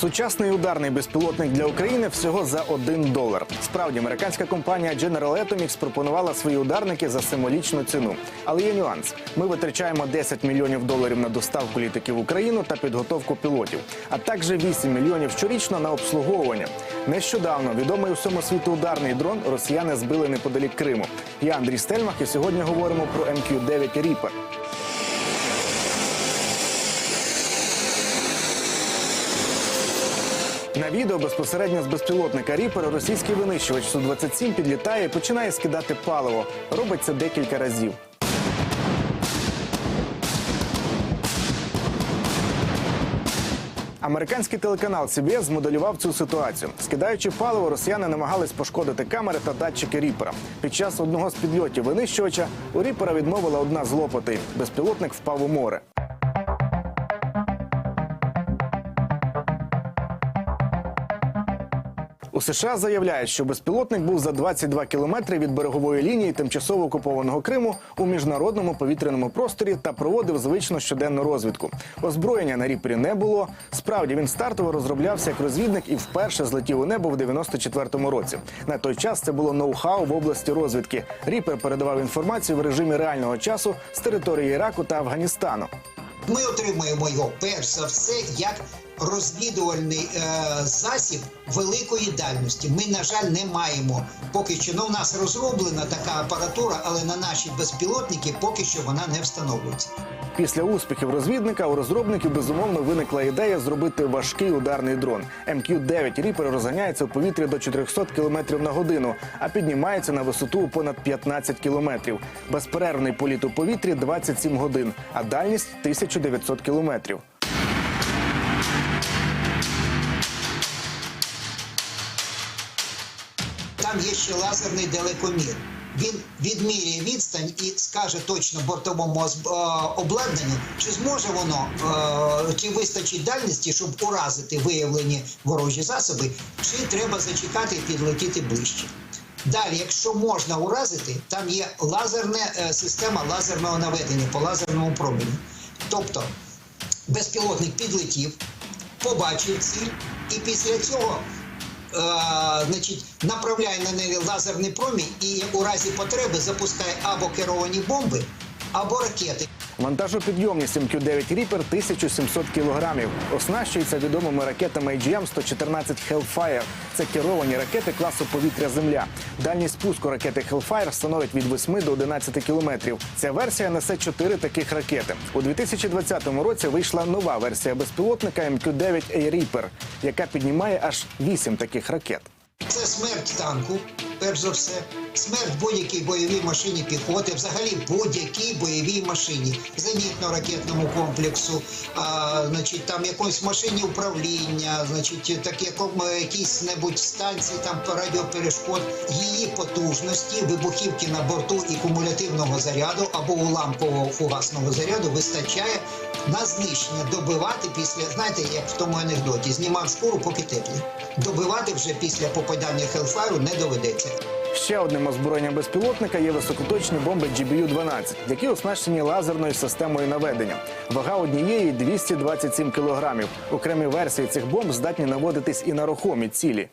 Сучасний ударний безпілотник для України всього за 1 долар. Справді, американська компанія General Atomics пропонувала свої ударники за символічну ціну. Але є нюанс: ми витрачаємо 10 мільйонів доларів на доставку літаків в Україну та підготовку пілотів, а також 8 мільйонів щорічно на обслуговування. Нещодавно відомий усьому світу ударний дрон росіяни збили неподалік Криму. Я Андрій Стельмах, і сьогодні говоримо про МК-9 Reaper. На відео безпосередньо з безпілотника Ріпер російський винищувач Су-27 підлітає і починає скидати паливо. Робить це декілька разів. Американський телеканал CBS змоделював цю ситуацію. Скидаючи паливо, росіяни намагались пошкодити камери та датчики Ріпера. Під час одного з підльотів винищувача у Ріпера відмовила одна з лопатей. Безпілотник впав у море. У США заявляють, що безпілотник був за 22 кілометри від берегової лінії тимчасово окупованого Криму у міжнародному повітряному просторі та проводив звичну щоденну розвідку. Озброєння на ріпері не було. Справді він стартово розроблявся як розвідник і вперше злетів у небо в 94-му році. На той час це було ноу-хау в області розвідки. Ріпер передавав інформацію в режимі реального часу з території Іраку та Афганістану. Ми отримуємо його перш за все як розвідувальний е, засіб великої дальності. Ми, на жаль, не маємо поки що. Ну, у нас розроблена така апаратура, але на наші безпілотники поки що вона не встановлюється. Після успіхів розвідника у розробників безумовно виникла ідея зробити важкий ударний дрон. МК-9 Ріпер розганяється у повітрі до 400 км на годину, а піднімається на висоту у понад 15 км. Безперервний політ у повітрі 27 годин, а дальність 1900 кілометрів. Там є ще лазерний далекомір. Він відміряє відстань і скаже точно бортовому е, обладнанню, чи зможе воно, е, чи вистачить дальності, щоб уразити виявлені ворожі засоби, чи треба зачекати і підлетіти ближче. Далі, якщо можна уразити, там є лазерна е, система лазерного наведення по лазерному променю. Тобто безпілотник підлетів, побачив ціль, і після цього значить, направляє на неї лазерний промінь і у разі потреби запускає або керовані бомби, або ракети. Вантажопідйомність МК-9 Ріпер 1700 кілограмів. Оснащується відомими ракетами AGM-114 Hellfire. Це керовані ракети класу повітря-земля. Дальність пуску ракети Hellfire становить від 8 до 11 кілометрів. Ця версія несе чотири таких ракети. У 2020 році вийшла нова версія безпілотника МК-9 A Reaper, яка піднімає аж 8 таких ракет. Це смерть танку, перш за все, смерть будь-якій бойовій машині піхоти, взагалі будь-якій бойовій машині, зенітно-ракетному комплексу, а, значить, там якоїсь машині управління, значить, так якому якісь небудь станції там радіоперешкод, її потужності, вибухівки на борту і кумулятивного заряду або уламкового фугасного заряду вистачає на знищення добивати після, знаєте, як в тому анекдоті, знімав шкуру, поки теплий. Добивати вже після попадання Хелфайру не доведеться. Ще одним озброєнням безпілотника є високоточні бомби GBU-12, які оснащені лазерною системою наведення. Вага однієї 227 кілограмів. Окремі версії цих бомб здатні наводитись і на рухомі цілі.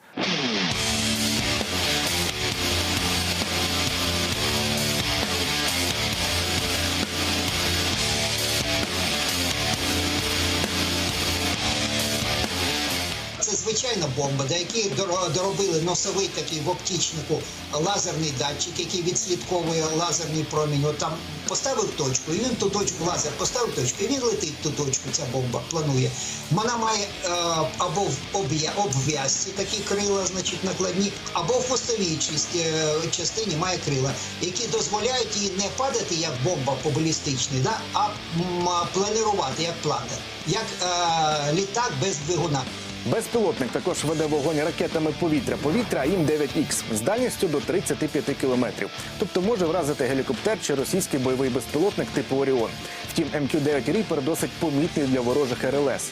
Звичайна бомба, до якої доробили носовий такий в оптічнику лазерний датчик, який відслідковує лазерний промінь. От там поставив точку, і він ту точку лазер поставив точку, і він летить ту точку. Ця бомба планує. Вона має е, або в обв'я- обв'язці такі крила, значить накладні, або в хвостовій е, частині має крила, які дозволяють їй не падати як бомба по балістичній, да, а планирувати як планер, як е, літак без двигуна. Безпілотник також веде вогонь ракетами повітря-повітря АІМ-9Х з дальністю до 35 кілометрів. Тобто може вразити гелікоптер чи російський бойовий безпілотник типу Оріон. Втім, МК-9 Ріпер досить помітний для ворожих РЛС.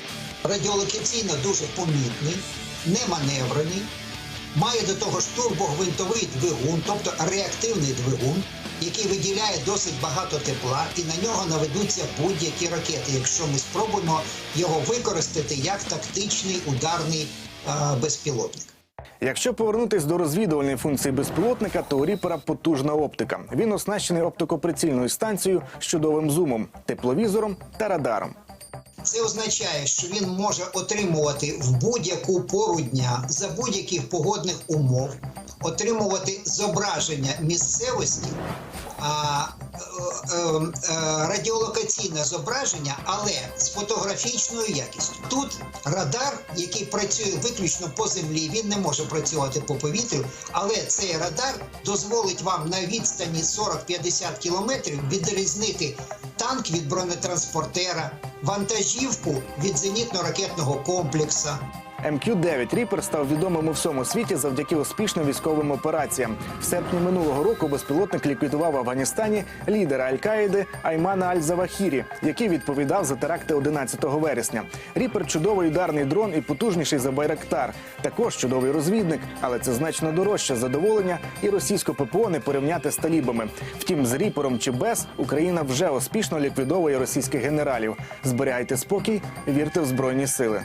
радіолокаційно дуже помітний, неманеврений, має до того ж турбогвинтовий двигун, тобто реактивний двигун. Який виділяє досить багато тепла, і на нього наведуться будь-які ракети, якщо ми спробуємо його використати як тактичний ударний е, безпілотник. Якщо повернутись до розвідувальної функції безпілотника, то Ріпера потужна оптика. Він оснащений оптикоприцільною станцією з чудовим зумом, тепловізором та радаром. Це означає, що він може отримувати в будь-яку пору дня за будь-яких погодних умов, отримувати зображення місцевості, а, е, е, е, радіолокаційне зображення, але з фотографічною якістю. Тут радар, який працює виключно по землі, він не може працювати по повітрю, але цей радар дозволить вам на відстані 40-50 кілометрів відрізнити танк від бронетранспортера, вантажівку від зенітно-ракетного комплексу. МК-9 Ріпер став відомим у всьому світі завдяки успішним військовим операціям. В серпні минулого року безпілотник ліквідував в Афганістані лідера Аль-Каїди Аймана Аль-Завахірі, який відповідав за теракти 11 вересня. Ріпер чудовий ударний дрон і потужніший за Байрактар. Також чудовий розвідник, але це значно дорожче задоволення і російську ППО не порівняти з талібами. Втім, з ріпером чи без Україна вже успішно ліквідовує російських генералів. Зберігайте спокій, вірте в збройні сили.